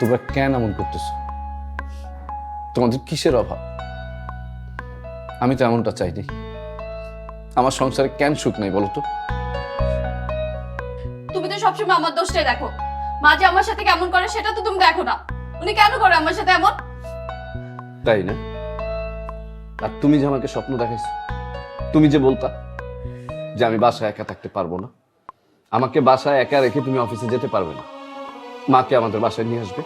তোমরা কেন এমন করতেছো? তোমাদের কিসের অভাব? আমি তো এমনটা চাইনি আমার সংসারে কেন সুখ নেই বলো তো? তুমি তো সবসময় আমার দোষটাই দেখো। মা যে আমার সাথে কেমন করে সেটা তো তুমি দেখো না। উনি কেন করে আমার সাথে এমন? তাই না? আর তুমি যে আমাকে স্বপ্ন দেখাইছো তুমি যে বলতা যে আমি বাসায় একা থাকতে পারব না আমাকে বাসায় একা রেখে তুমি অফিসে যেতে পারবে না। মাকে আমাদের বাসায় নিয়ে আসবে।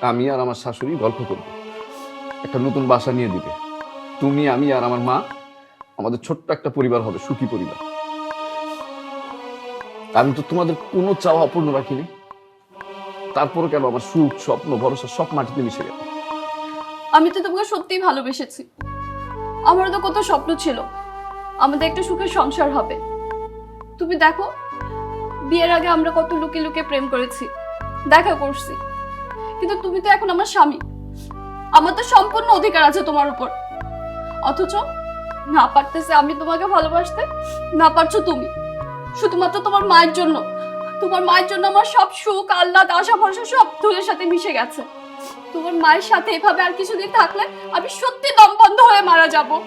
আমি আর আমার শাশুড়ি গল্প করব। একটা নতুন বাসা নিয়ে দিবে। তুমি, আমি আর আমার মা, আমাদের ছোট্ট একটা পরিবার হবে, সুখী পরিবার। আমি তো তোমাদের কোনো চাওয়া অপূর্ণ রাখিনি তারপরও কেন আমার সুখ, স্বপ্ন, ভরসা সব মাটিতে মিশে গেল। আমি তো তোমাকে সত্যিই ভালোবেসেছি। আমারও তো কত স্বপ্ন ছিল। আমাদের একটা সুখের সংসার হবে। তুমি দেখো, বিয়ের আগে আমরা কত লুকিয়ে লুকিয়ে প্রেম করেছি। দেখা করছি। কিন্তু তুমি তো এখন আমার স্বামী। আমার তো সম্পূর্ণ অধিকার আছে তোমার উপর। অথচ না পারতেছে আমি তোমাকে ভালোবাসতে, না পারছ তুমি। শুধুমাত্র তোমার মায়ের জন্য। তোমার মায়ের জন্য আমার সব সুখ, আহ্লাদ, আশা ভরসা সব ধুলের সাথে মিশে গেছে। তোমার মায়ের সাথে এভাবে আর কিছুদিন থাকলে আমি সত্যি দম বন্ধ হয়ে মারা যাব।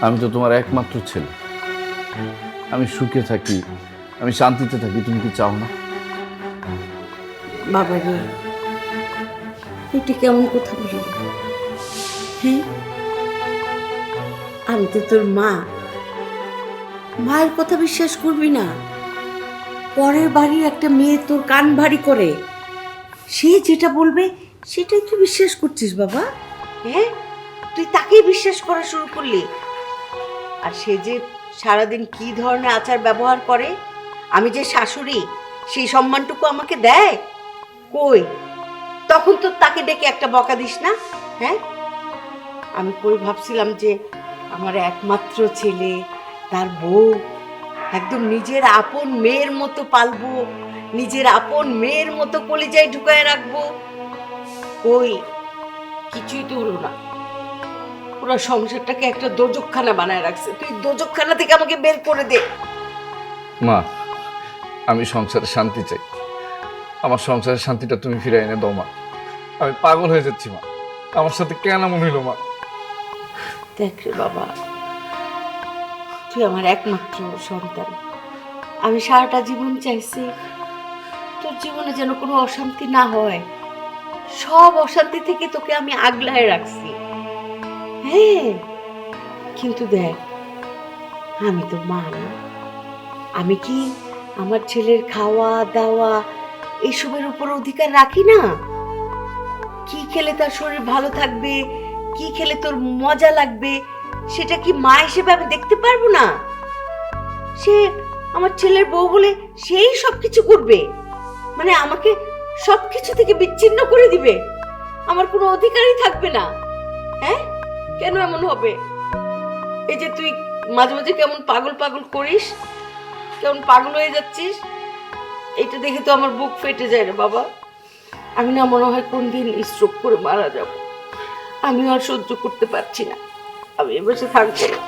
আমি তো তোমার একমাত্র ছেলে। আমি সুখে থাকি, আমি শান্তিতে থাকি, তুমি কি চাও না? বাবা রে কেমন কথা বলি হ্যাঁ? আমি তো তোর মা। মায়ের কথা বিশ্বাস করবি না। পরের বাড়ির একটা মেয়ে তোর কান ভারী করে। সে যেটা বলবে, সেটাই তুই বিশ্বাস করছিস বাবা। হ্যাঁ? তুই তাকেই বিশ্বাস করা শুরু করলি। আর সে যে সারাদিন কি ধরনের আচার ব্যবহার করে? আমি যে শাশুড়ি, সেই সম্মানটুকু আমাকে দেয়? কই? তখন তো তাকে ডেকে একটা বকা দিস না হ্যাঁ? আমি কই ভাবছিলাম যে আমার একমাত্র ছেলে, তার বউ, একদম নিজের আপন মেয়ের মতো পালবো, নিজের আপন মেয়ের মতো কলিজায় ঢুকায় রাখব। কই? কিছুই তো হলো না। পুরো সংসারটাকে একটা দোজকখানা বানায় রাখছে। তুই দোজকখানা থেকে আমাকে বের করে দে। মা আমি সংসারে শান্তি চাই। আমার সংসারের শান্তিটা তুমি ফিরে এনে দাও মা। আমি পাগল হয়ে যাচ্ছি মা। আমার সাথে কেন এমন হইল মা? দেখ রে বাবা তুই আমার একমাত্র সন্তান। আমি সারাটা জীবন চাইছি তোর জীবনে যেন কোনো অশান্তি না হয়। সব অশান্তি থেকে তোকে আমি আগলায় রাখছি। হ্যাঁ কিন্তু দেখ, আমি তো মা না। আমি কি আমার ছেলের খাওয়া, দাওয়া এসবের উপর অধিকার রাখি না? কি খেলে তার শরীর ভালো থাকবে? কি খেলে তোর মজা লাগবে? সেটা কি মা হিসেবে আমি দেখতে পারব না? সে আমার ছেলের বউ বলে সেই সব কিছু করবে। মানে আমাকে সব কিছু থেকে বিচ্ছিন্ন করে দিবে। আমার কোনো অধিকারই থাকবে না। হ্যাঁ? কেন এমন হবে? এই যে তুই মাঝে মাঝে কেমন পাগল পাগল করিস? কেমন পাগল হয়ে যাচ্ছিস? এটা দেখে তো আমার বুক ফেটে যায় না বাবা। আমি না মনে হয় কোন দিন স্ট্রোক করে মারা যাব। আমি আর সহ্য করতে পারছি না। আমি এ বসে থাকব না।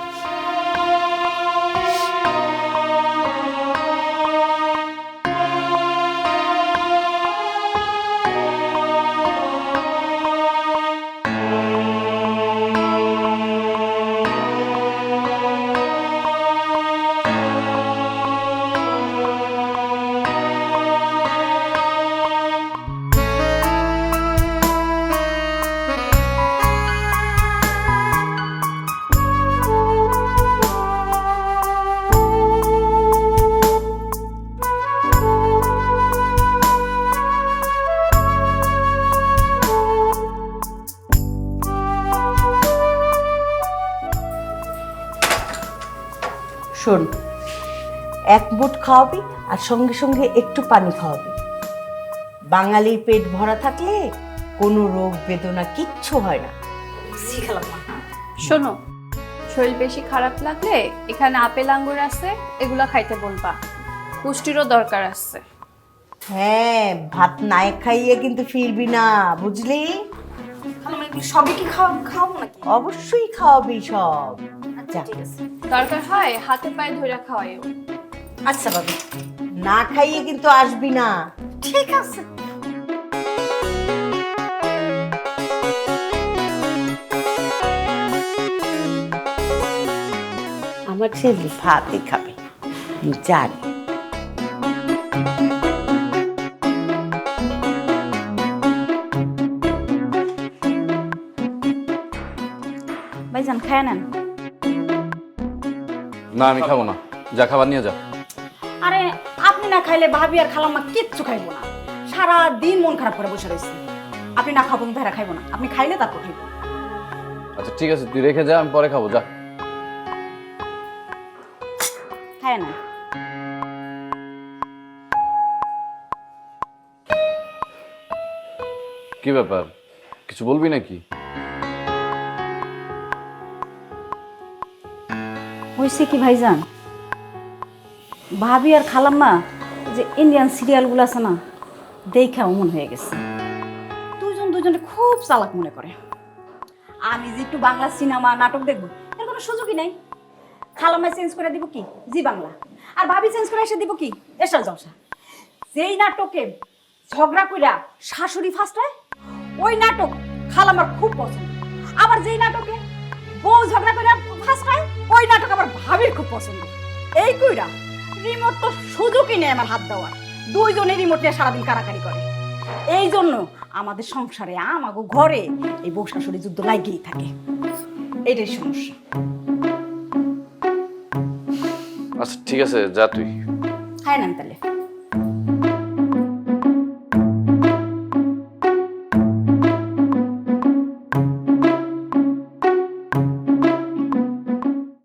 শোন এক মুঠ খাওয়াবি আর সঙ্গে সঙ্গে একটু পানি খাওয়াবি। বাঙালির পেট ভরা থাকলে কোনো রোগ বেদনা কিচ্ছু হয় না। শিখালাম শোনো শরীর বেশি খারাপ লাগলে এখানে আপেল আঙ্গুর আছে এগুলো খাইতে বলবা। পুষ্টিরও দরকার আছে। হ্যাঁ ভাত নাই খাইয়ে কিন্তু ফিরবি না বুঝলি? সবই কি খাওয়া খাওয়াবো নাকি? অবশ্যই খাওয়াবি সব। দরকার হয় হাতে পায়ে ধরে খাওয়াইও আচ্ছা বাবা না খাইয়ে কিন্তু আসবি না। ঠিক আছে। আমার ছেলে ভাতই খাবে জানি। ভাইজান খায় নেন। না আমি খাব না। যা খাবার নিয়ে যা। আরে আপনি না খাইলে ভাবি আর খালাম্মা কিচ্ছু খাইবো না। সারা দিন মন খারাপ করে বসে রয়েছে। আপনি না খাব তারা খাইবো না। আপনি খাইলে তারপর খাইবো। আচ্ছা ঠিক আছে তুই রেখে যা আমি পরে খাব যা। খায় না কি ব্যাপার? কিছু বলবি নাকি? হয়েছে কি ভাইজান? ভাবি আর খালাম্মা যে ইন্ডিয়ান সিরিয়ালগুলো আছে না, দেখা অমন হয়ে গেছে। দুজন দুজনে খুব চালাক মনে করে। আমি যে একটু বাংলা সিনেমা, নাটক দেখব, এর কোনো সুযোগই নাই। খালাম্মায় চেঞ্জ করে দিব কি? জি বাংলা। আর ভাবি চেঞ্জ করে এসে দিব কি? এসব জলসা। যেই নাটকে ঝগড়া কইরা শাশুড়ি ফার্স্ট হয়, ওই নাটক খালামার খুব পছন্দ। আবার যেই নাটকে বউ ঝগড়া ফার্স্ট হয় ওই নাটক আমার ভাবির খুব পছন্দ। এই কইরা রিমোট তো সুযোগই নেই আমার হাত দেওয়ার। দুইজনে রিমোট নিয়ে সারাদিন কারাকারি করে। এই জন্য আমাদের সংসারে আমাগো ঘরে এই বউ শাশুড়ি যুদ্ধ লাগিয়েই থাকে। এটাই সমস্যা। আচ্ছা ঠিক আছে যা তুই। খায় না তাহলে